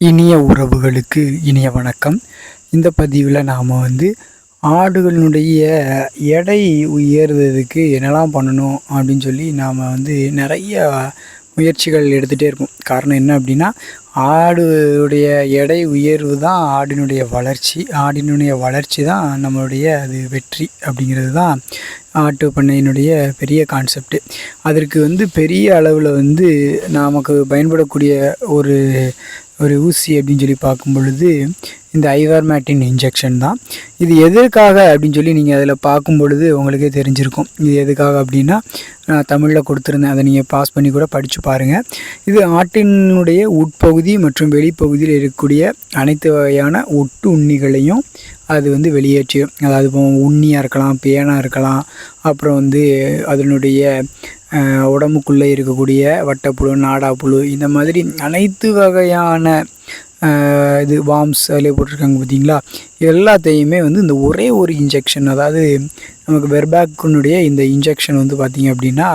இனிய உறவுகளுக்கு இனிய வணக்கம். இந்த பதிவில் நாம் வந்து ஆடுகளினுடைய எடை உயர்றதுக்கு என்னெல்லாம் பண்ணணும் அப்படின்னு சொல்லி நாம் வந்து நிறைய முயற்சிகள் எடுத்துகிட்டே இருக்கும். காரணம் என்ன அப்படின்னா ஆடுடைய எடை உயர்வு தான் ஆடினுடைய வளர்ச்சி ஆடினுடைய வளர்ச்சி தான் நம்மளுடைய அது வெற்றி அப்படிங்கிறது தான் ஆட்டு பண்ணையினுடைய பெரிய கான்செப்ட்டு அதற்கு வந்து பெரிய அளவில் வந்து நமக்கு பயன்படக்கூடிய ஒரு ஒரு ஊசி அப்படின்னு சொல்லி பார்க்கும் பொழுது இந்த ஐவர்மேட்டின் இன்ஜெக்ஷன் தான். இது எதற்காக அப்படின்னு சொல்லி நீங்கள் அதில் பார்க்கும் பொழுது உங்களுக்கே தெரிஞ்சிருக்கும். இது எதுக்காக அப்படின்னா நான் தமிழில் கொடுத்துருந்தேன். அதை நீங்கள் பாஸ் பண்ணி கூட படித்து பாருங்கள் இது ஆட்டினுடைய உட்பகுதி மற்றும் வெளிப்பகுதியில் இருக்கக்கூடிய அனைத்து வகையான ஒட்டு உண்ணிகளையும் அது வந்து வெளியேற்றிடும். அதாவது இப்போ உண்ணியாக இருக்கலாம் பேனாக இருக்கலாம் அப்புறம் வந்து அதனுடைய உடம்புக்குள்ளே இருக்கக்கூடிய வட்டப்புழு நாடாப்புழு இந்த மாதிரி அனைத்து வகையான இது வாம்ஸ் அதிலே போட்டிருக்காங்க பார்த்தீங்களா? எல்லாத்தையுமே வந்து இந்த ஒரே ஒரு இன்ஜெக்ஷன் அதாவது நமக்கு வெர்பேக்குனுடைய இந்த இன்ஜெக்ஷன் வந்து பார்த்திங்க அப்படின்னா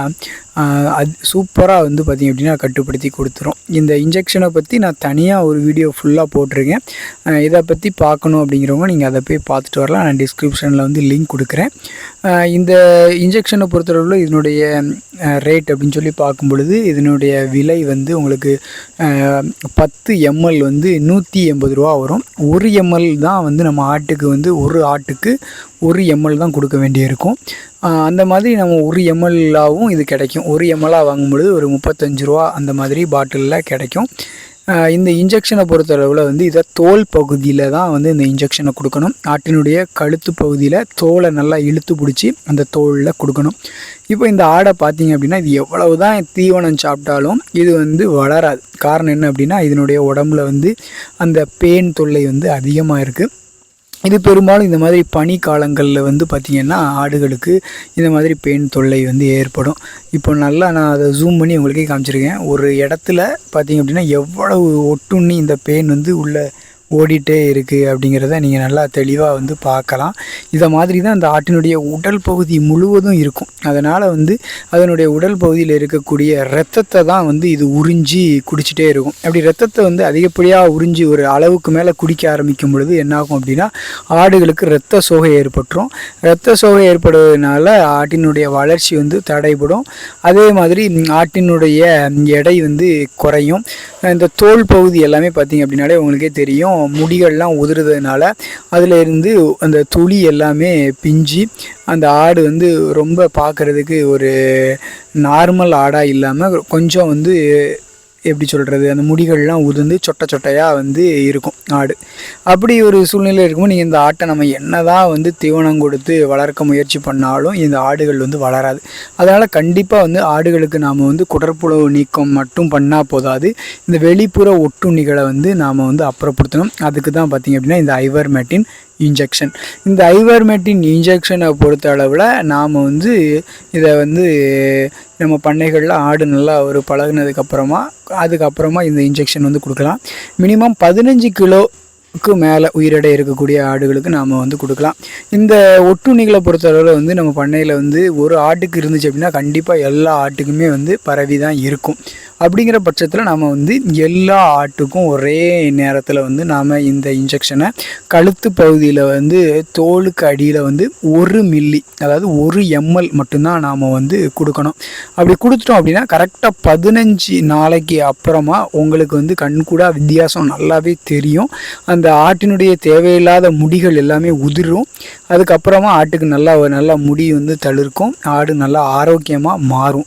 அது சூப்பராக வந்து பார்த்திங்க அப்படின்னா கட்டுப்படுத்தி கொடுத்துரும். இந்த இன்ஜெக்ஷனை பற்றி நான் தனியாக ஒரு வீடியோ ஃபுல்லாக போட்டிருக்கேன். இதை பற்றி பார்க்கணும் அப்படிங்கிறவங்க நீங்கள் அதை போய் பார்த்துட்டு வரலாம். நான் டிஸ்கிரிப்ஷனில் வந்து லிங்க் கொடுக்குறேன். இந்த இன்ஜெக்ஷனை பொறுத்தளவில் இதனுடைய ரேட் அப்படின்னு சொல்லி பார்க்கும் பொழுது இதனுடைய விலை வந்து உங்களுக்கு பத்து எம்எல் வந்து நூற்றி எண்பது ரூபா வரும். ஒரு எம்எல் தான் வந்து நம்ம நம்ம ஆட்டுக்கு வந்து ஒரு ஆட்டுக்கு ஒரு எம்எல் தான் கொடுக்க வேண்டியிருக்கும். அந்த மாதிரி நம்ம ஒரு எம்எல்லாகவும் இது கிடைக்கும். ஒரு எம்எல்லாக வாங்கும்பொழுது ஒரு முப்பத்தஞ்சு ரூபா அந்த மாதிரி பாட்டிலில் கிடைக்கும். இந்த இன்ஜெக்ஷனை பொறுத்தளவில் வந்து இதை தோல் பகுதியில் தான் வந்து இந்த இன்ஜெக்ஷனை கொடுக்கணும். ஆட்டினுடைய கழுத்து பகுதியில் தோலை நல்லா இழுத்து பிடிச்சி அந்த தோலில் கொடுக்கணும். இப்போ இந்த ஆடை பார்த்தீங்க அப்படின்னா இது எவ்வளவு தான் தீவனம் சாப்பிட்டாலும் இது வந்து வளராது. காரணம் என்ன அப்படின்னா இதனுடைய உடம்புல வந்து அந்த பேன் தொல்லை வந்து அதிகமாக இருக்குது இது பெரும்பாலும் இந்த மாதிரி பனி காலங்களில் வந்து பார்த்திங்கன்னா ஆடுகளுக்கு இந்த மாதிரி பெயின் தொல்லை வந்து ஏற்படும். இப்போ நல்லா நான் அதை ஜூம் பண்ணி உங்களுக்கே காமிச்சிருக்கேன். ஒரு இடத்துல பார்த்திங்க அப்படின்னா எவ்வளவு ஒட்டுண்ணி இந்த பெயின் வந்து உள்ள ஓடிட்டே இருக்குது அப்படிங்கிறத நீங்கள் நல்லா தெளிவாக வந்து பார்க்கலாம். இதை மாதிரி தான் அந்த ஆட்டினுடைய உடல் பகுதி முழுவதும் இருக்கும். அதனால் வந்து அதனுடைய உடல் பகுதியில் இருக்கக்கூடிய ரத்தத்தை தான் வந்து இது உறிஞ்சி குடிச்சிட்டே இருக்கும். அப்படி ரத்தத்தை வந்து அதிகப்படியாக உறிஞ்சி ஒரு அளவுக்கு மேலே குடிக்க ஆரம்பிக்கும் பொழுது என்னாகும் அப்படின்னா ஆடுகளுக்கு இரத்த சோகை ஏற்பட்டுரும். இரத்த சோகை ஏற்படுவதனால ஆட்டினுடைய வளர்ச்சி வந்து தடைபடும். அதே மாதிரி ஆட்டினுடைய எடை வந்து குறையும். இந்த தோல் பகுதி எல்லாமே பார்த்திங்க அப்படின்னாலே உங்களுக்கே தெரியும். முடிகள்லாம் உதிர்றதுனால அதில் இருந்து அந்த துளி எல்லாமே பிஞ்சு அந்த ஆடு வந்து ரொம்ப பார்க்குறதுக்கு ஒரு நார்மல் ஆடாக இல்லாமல் கொஞ்சம் வந்து எப்படி சொல்கிறது அந்த முடிகள்லாம் உதிர்ந்து சொட்டை சொட்டையாக வந்து இருக்கும் ஆடு. அப்படி ஒரு சூழ்நிலை இருக்கும்போது நீங்கள் இந்த ஆட்டை நம்ம என்ன தான் வந்து தீவனம் கொடுத்து வளர்க்க முயற்சி பண்ணாலும் இந்த ஆடுகள் வந்து வளராது. அதனால் கண்டிப்பாக வந்து ஆடுகளுக்கு நாம் வந்து குடற்புழவு நீக்கம் மட்டும் பண்ணால் போதாது. இந்த வெளிப்புற ஒட்டுண்ணிகளை வந்து நாம் வந்து அப்புறப்படுத்தணும். அதுக்கு தான் பார்த்திங்க அப்படின்னா இந்த ஐவர் மேட்டின் இன்ஜெக்ஷன் இந்த ஐவர்மெட்டின் இன்ஜெக்ஷனை பொறுத்த அளவில் நாம் வந்து இதை வந்து நம்ம பண்ணைகளில் ஆடு நல்லா ஒரு பழகினதுக்கப்புறமா அதுக்கப்புறமா இந்த இன்ஜெக்ஷன் வந்து கொடுக்கலாம். மினிமம் பதினஞ்சு கிலோ க்கு மேலே உயிரிடை இருக்கக்கூடிய ஆடுகளுக்கு நாம் வந்து கொடுக்கலாம். இந்த ஒட்டுண்ணிகளை பொறுத்தளவில் வந்து நம்ம பண்ணையில் வந்து ஒரு ஆட்டுக்கு இருந்துச்சு அப்படின்னா கண்டிப்பாக எல்லா ஆட்டுக்குமே வந்து பரவி தான் இருக்கும். அப்படிங்கிற பட்சத்தில் நம்ம வந்து எல்லா ஆட்டுக்கும் ஒரே நேரத்தில் வந்து நாம் இந்த இன்ஜெக்ஷனை கழுத்து பகுதியில் வந்து தோலுக்கு அடியில் வந்து ஒரு மில்லி அதாவது ஒரு எம்எல் மட்டும்தான் நாம் வந்து கொடுக்கணும். அப்படி கொடுத்துட்டோம் அப்படின்னா கரெக்டாக பதினஞ்சு நாளைக்கு அப்புறமா உங்களுக்கு வந்து கண்கூடாக வித்தியாசம் நல்லாவே தெரியும். அந்த அந்த ஆட்டினுடைய தேவையில்லாத முடிகள் எல்லாமே உதிரும். அதுக்கப்புறமா ஆட்டுக்கு நல்லா நல்லா முடி வந்து தளிர்க்கும். ஆடு நல்லா ஆரோக்கியமாக மாறும்.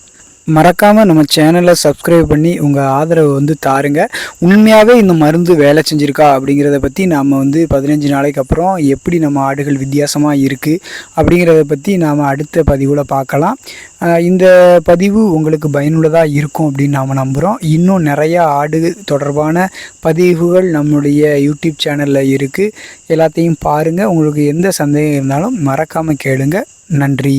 மறக்காமல் நம்ம சேனலை சப்ஸ்கிரைப் பண்ணி உங்கள் ஆதரவை வந்து தாருங்க. உண்மையாகவே இந்த மருந்து வேலை செஞ்சுருக்கா அப்படிங்கிறத பற்றி நாம் வந்து பதினஞ்சு நாளைக்கு அப்புறம் எப்படி நம்ம ஆடுகள் வித்தியாசமாக இருக்குது அப்படிங்கிறத பற்றி நாம் அடுத்த பதிவில் பார்க்கலாம். இந்த பதிவு உங்களுக்கு பயனுள்ளதாக இருக்கும் அப்படின்னு நாம் நம்புகிறோம் இன்னும் நிறையா ஆடு தொடர்பான பதிவுகள் நம்முடைய யூடியூப் சேனலில் இருக்குது எல்லாத்தையும் பாருங்கள் உங்களுக்கு எந்த சந்தேகம் இருந்தாலும் மறக்காமல் கேளுங்க. நன்றி.